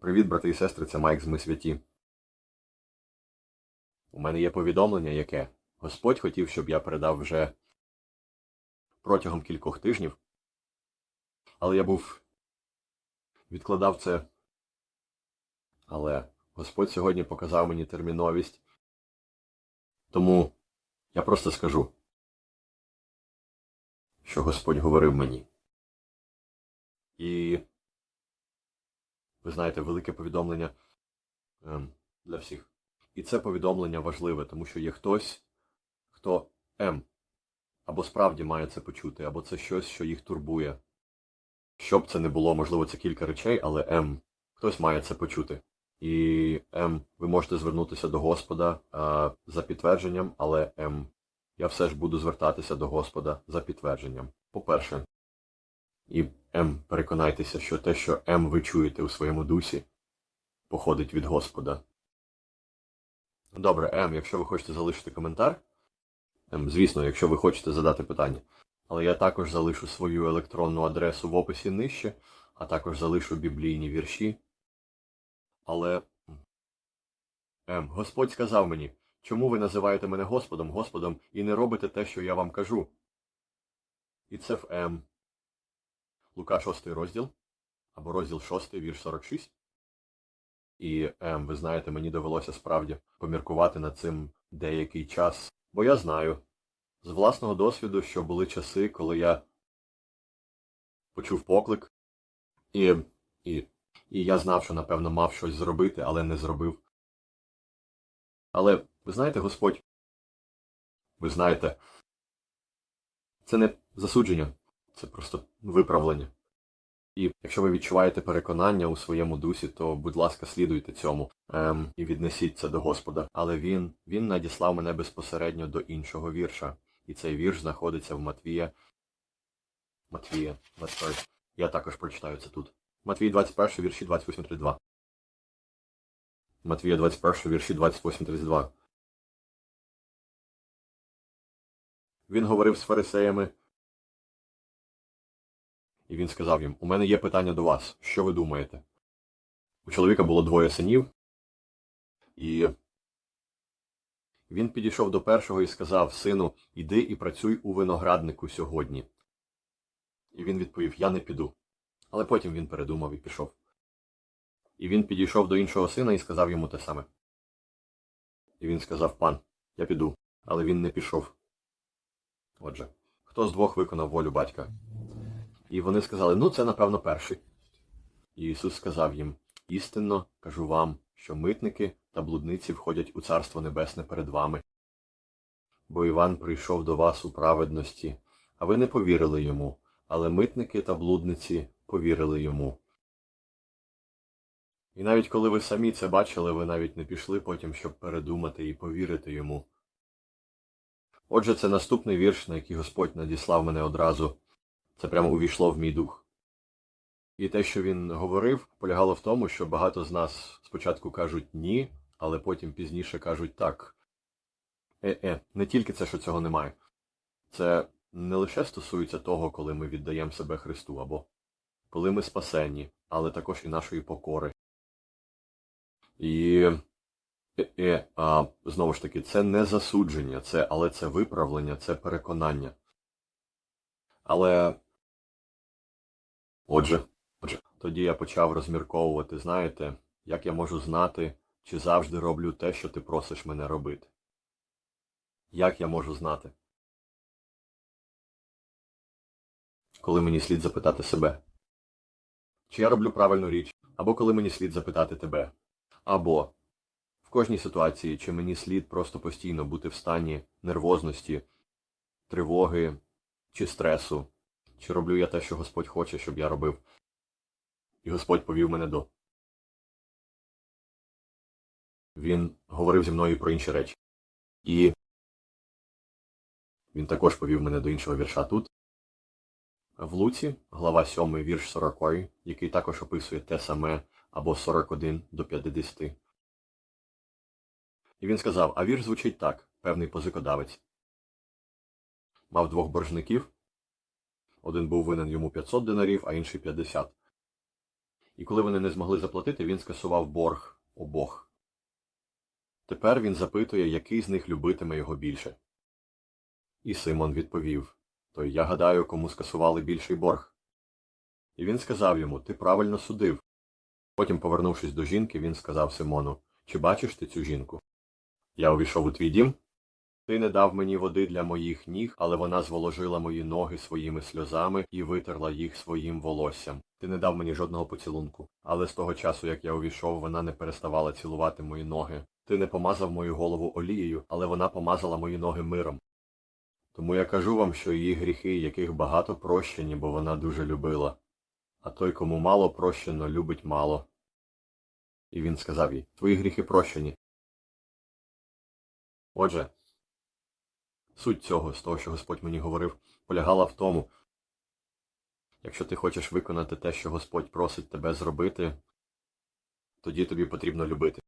Привіт, брати і сестри, це Майк з Ми Святі. У мене є повідомлення, яке Господь хотів, щоб я передав вже протягом кількох тижнів. Але я був відкладав це. Але Господь сьогодні показав мені терміновість. Тому я просто скажу, що Господь говорив мені. І ви знаєте, велике повідомлення ем, для всіх. І це повідомлення важливе, тому що є хтось, хто М. Або справді має це почути, або це щось, що їх турбує. Щоб це не було, можливо, це кілька речей, але М. Хтось має це почути. І М. Ви можете звернутися до Господа а, за підтвердженням, але М. Я все ж буду звертатися до Господа за підтвердженням. По-перше, і М. Переконайтеся, що те, що М ви чуєте у своєму дусі, походить від Господа. Добре, М, якщо ви хочете залишити коментар, М, звісно, якщо ви хочете задати питання. Але я також залишу свою електронну адресу в описі нижче, а також залишу біблійні вірші. Але М, Господь сказав мені, чому ви називаєте мене Господом, Господом, і не робите те, що я вам кажу? І це в М. Лука 6 розділ, або розділ 6, вірш 46. І, ем, ви знаєте, мені довелося справді поміркувати над цим деякий час. Бо я знаю з власного досвіду, що були часи, коли я почув поклик, і, і, і я знав, що, напевно, мав щось зробити, але не зробив. Але, ви знаєте, Господь, ви знаєте, це не засудження, це просто виправлення. І якщо ви відчуваєте переконання у своєму дусі, то, будь ласка, слідуйте цьому ем, і віднесіть це до Господа. Але він, він надіслав мене безпосередньо до іншого вірша. І цей вірш знаходиться в Матвія. Матвія, 21. Я також прочитаю це тут. Матвій 21, вірші 28-32. Матвія 21, вірші 28-32. Він говорив з фарисеями. І він сказав їм, у мене є питання до вас. Що ви думаєте? У чоловіка було двоє синів, і він підійшов до першого і сказав, сину, іди і працюй у винограднику сьогодні. І він відповів, я не піду. Але потім він передумав і пішов. І він підійшов до іншого сина і сказав йому те саме. І він сказав, пан, я піду, але він не пішов. Отже, хто з двох виконав волю батька? І вони сказали, ну це, напевно, перший. І Ісус сказав їм, істинно кажу вам, що митники та блудниці входять у Царство Небесне перед вами. Бо Іван прийшов до вас у праведності, а ви не повірили йому, але митники та блудниці повірили йому. І навіть коли ви самі це бачили, ви навіть не пішли потім, щоб передумати і повірити йому. Отже, це наступний вірш, на який Господь надіслав мене одразу. Це прямо увійшло в мій дух. І те, що він говорив, полягало в тому, що багато з нас спочатку кажуть ні, але потім пізніше кажуть так. Е-е, не тільки це, що цього немає. Це не лише стосується того, коли ми віддаємо себе Христу, або коли ми спасені, але також і нашої покори. І е-е, а, знову ж таки, це не засудження, це, але це виправлення, це переконання. Але Отже, отже, тоді я почав розмірковувати, знаєте, як я можу знати, чи завжди роблю те, що ти просиш мене робити. Як я можу знати? Коли мені слід запитати себе, чи я роблю правильну річ, або коли мені слід запитати тебе, або в кожній ситуації, чи мені слід просто постійно бути в стані нервозності, тривоги чи стресу. Чи роблю я те, що Господь хоче, щоб я робив? І Господь повів мене до. Він говорив зі мною про інші речі. І він також повів мене до іншого вірша тут. В Луці, глава 7, вірш 40, який також описує те саме або 41 до 50. І він сказав, а вірш звучить так, певний позикодавець. Мав двох боржників. Один був винен йому 500 динарів, а інший 50. І коли вони не змогли заплатити, він скасував борг обох. Тепер він запитує, який з них любитиме його більше. І Симон відповів То я гадаю, кому скасували більший борг. І він сказав йому Ти правильно судив. Потім, повернувшись до жінки, він сказав Симону Чи бачиш ти цю жінку? Я увійшов у твій дім. Ти не дав мені води для моїх ніг, але вона зволожила мої ноги своїми сльозами і витерла їх своїм волоссям. Ти не дав мені жодного поцілунку, але з того часу, як я увійшов, вона не переставала цілувати мої ноги. Ти не помазав мою голову олією, але вона помазала мої ноги миром. Тому я кажу вам, що її гріхи, яких багато прощені, бо вона дуже любила. А той, кому мало прощено, любить мало. І він сказав їй Твої гріхи прощені. Отже, суть цього, з того, що Господь мені говорив, полягала в тому, якщо ти хочеш виконати те, що Господь просить тебе зробити, тоді тобі потрібно любити.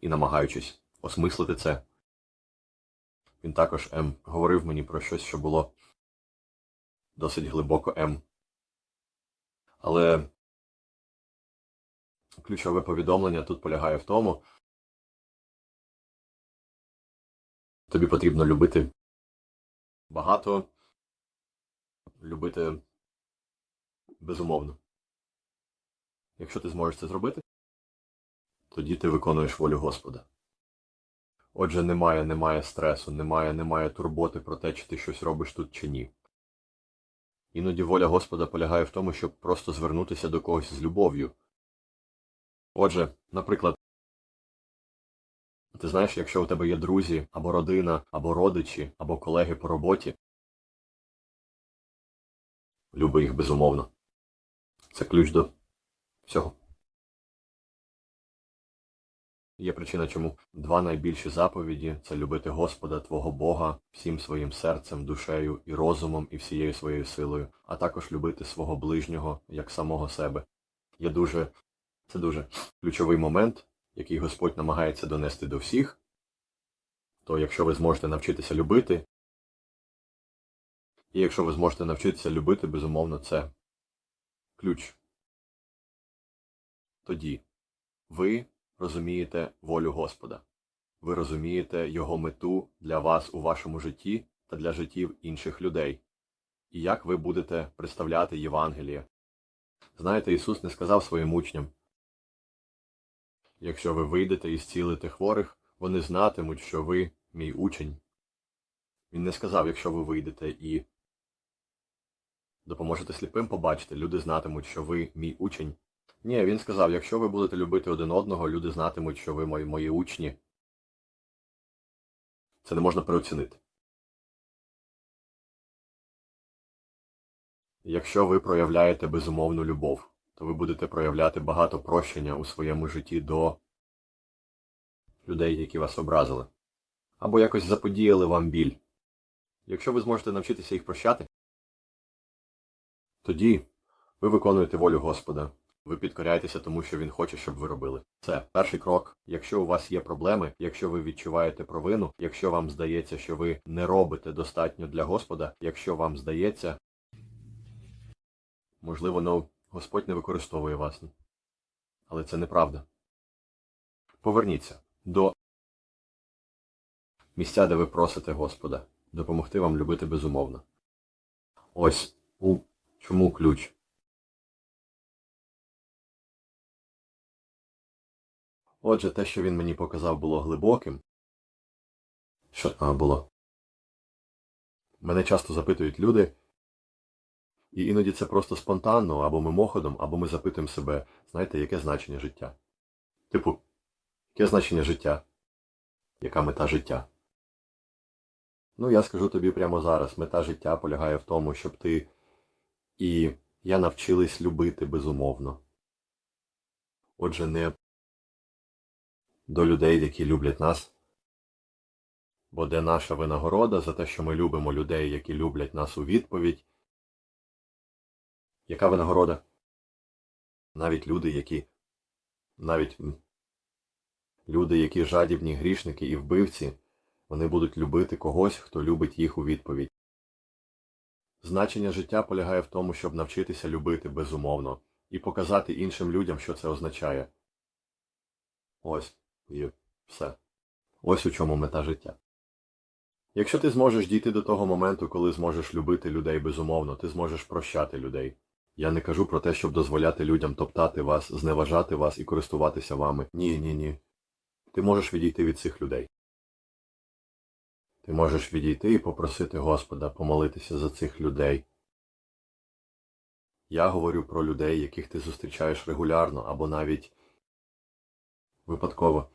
І намагаючись осмислити це, він також М говорив мені про щось, що було досить глибоко М. Але ключове повідомлення тут полягає в тому, тобі потрібно любити багато, любити безумовно. Якщо ти зможеш це зробити, тоді ти виконуєш волю Господа. Отже, немає, немає стресу, немає, немає турботи про те, чи ти щось робиш тут чи ні. Іноді воля Господа полягає в тому, щоб просто звернутися до когось з любов'ю. Отже, наприклад, ти знаєш, якщо у тебе є друзі, або родина, або родичі, або колеги по роботі, люби їх безумовно. Це ключ до всього. Є причина, чому два найбільші заповіді це любити Господа Твого Бога всім своїм серцем, душею і розумом і всією своєю силою, а також любити свого ближнього як самого себе. Є дуже, це дуже ключовий момент, який Господь намагається донести до всіх. То якщо ви зможете навчитися любити, і якщо ви зможете навчитися любити, безумовно, це ключ. Тоді ви розумієте волю Господа. Ви розумієте Його мету для вас у вашому житті та для життів інших людей. І як ви будете представляти Євангеліє. Знаєте, Ісус не сказав своїм учням, якщо ви вийдете і зцілите хворих, вони знатимуть, що ви мій учень. Він не сказав, якщо ви вийдете і допоможете сліпим побачити, люди знатимуть, що ви мій учень. Ні, він сказав, якщо ви будете любити один одного, люди знатимуть, що ви мої, мої учні. Це не можна переоцінити. Якщо ви проявляєте безумовну любов, то ви будете проявляти багато прощення у своєму житті до людей, які вас образили, або якось заподіяли вам біль. Якщо ви зможете навчитися їх прощати, тоді ви виконуєте волю Господа. Ви підкоряєтеся тому, що він хоче, щоб ви робили. Це перший крок. Якщо у вас є проблеми, якщо ви відчуваєте провину, якщо вам здається, що ви не робите достатньо для Господа, якщо вам здається, можливо, ну, Господь не використовує вас. Але це неправда. Поверніться до місця, де ви просите Господа, допомогти вам любити безумовно. Ось у чому ключ. Отже, те, що він мені показав, було глибоким. Що а, було? Мене часто запитують люди, і іноді це просто спонтанно, або мимоходом, або ми запитуємо себе, знаєте, яке значення життя? Типу, яке значення життя? Яка мета життя? Ну, я скажу тобі прямо зараз, мета життя полягає в тому, щоб ти і я навчились любити безумовно. Отже, не до людей, які люблять нас. Бо де наша винагорода за те, що ми любимо людей, які люблять нас у відповідь? Яка винагорода? Навіть люди, які навіть люди, які жадібні грішники і вбивці, вони будуть любити когось, хто любить їх у відповідь. Значення життя полягає в тому, щоб навчитися любити безумовно і показати іншим людям, що це означає. Ось і все. Ось у чому мета життя. Якщо ти зможеш дійти до того моменту, коли зможеш любити людей безумовно, ти зможеш прощати людей. Я не кажу про те, щоб дозволяти людям топтати вас, зневажати вас і користуватися вами. Ні, ні, ні. Ти можеш відійти від цих людей. Ти можеш відійти і попросити Господа помолитися за цих людей. Я говорю про людей, яких ти зустрічаєш регулярно або навіть випадково.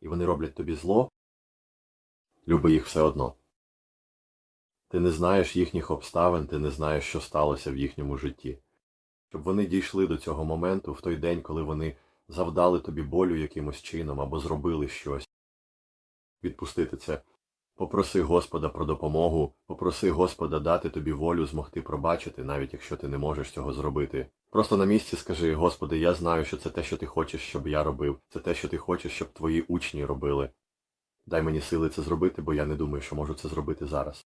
І вони роблять тобі зло, люби їх все одно. Ти не знаєш їхніх обставин, ти не знаєш, що сталося в їхньому житті. Щоб вони дійшли до цього моменту в той день, коли вони завдали тобі болю якимось чином або зробили щось. Відпустити це. Попроси Господа про допомогу, попроси Господа дати тобі волю змогти пробачити, навіть якщо ти не можеш цього зробити. Просто на місці скажи, Господи, я знаю, що це те, що ти хочеш, щоб я робив, це те, що ти хочеш, щоб твої учні робили. Дай мені сили це зробити, бо я не думаю, що можу це зробити зараз.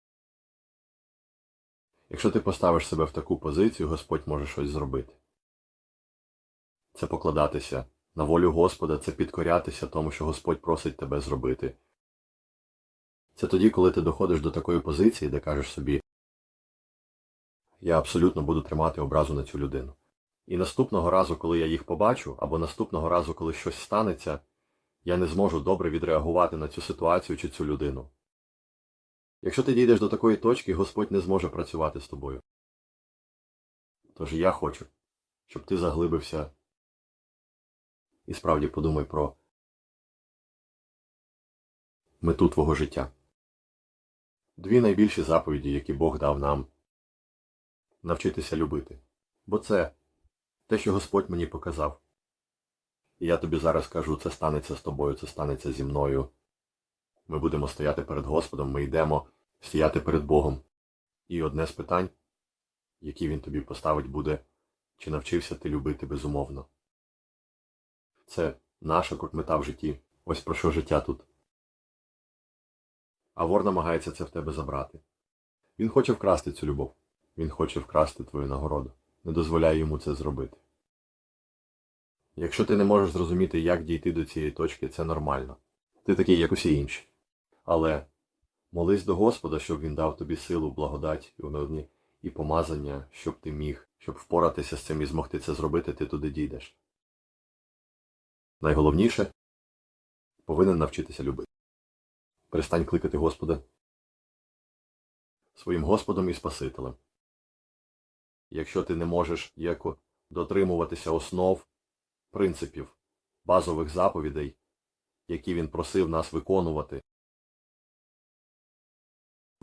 Якщо ти поставиш себе в таку позицію, Господь може щось зробити. Це покладатися на волю Господа, це підкорятися тому, що Господь просить тебе зробити. Це тоді, коли ти доходиш до такої позиції, де кажеш собі, я абсолютно буду тримати образу на цю людину. І наступного разу, коли я їх побачу, або наступного разу, коли щось станеться, я не зможу добре відреагувати на цю ситуацію чи цю людину. Якщо ти дійдеш до такої точки, Господь не зможе працювати з тобою. Тож я хочу, щоб ти заглибився і справді подумай про мету твого життя. Дві найбільші заповіді, які Бог дав нам навчитися любити. Бо це те, що Господь мені показав. І я тобі зараз кажу, це станеться з тобою, це станеться зі мною. Ми будемо стояти перед Господом, ми йдемо стояти перед Богом. І одне з питань, які він тобі поставить, буде, чи навчився ти любити безумовно. Це наша мета в житті. Ось про що життя тут. А вор намагається це в тебе забрати. Він хоче вкрасти цю любов. Він хоче вкрасти твою нагороду. Не дозволяй йому це зробити. Якщо ти не можеш зрозуміти, як дійти до цієї точки, це нормально. Ти такий, як усі інші. Але молись до Господа, щоб він дав тобі силу, благодать і і помазання, щоб ти міг, щоб впоратися з цим і змогти це зробити, ти туди дійдеш. Найголовніше повинен навчитися любити. Перестань кликати Господа своїм Господом і Спасителем. Якщо ти не можеш яко дотримуватися основ, принципів, базових заповідей, які він просив нас виконувати,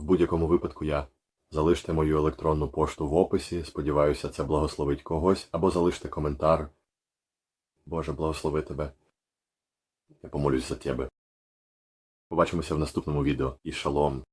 в будь-якому випадку я залиште мою електронну пошту в описі, сподіваюся, це благословить когось, або залиште коментар. Боже, благослови тебе. Я помолюсь за тебе. Побачимося в наступному відео і шалом.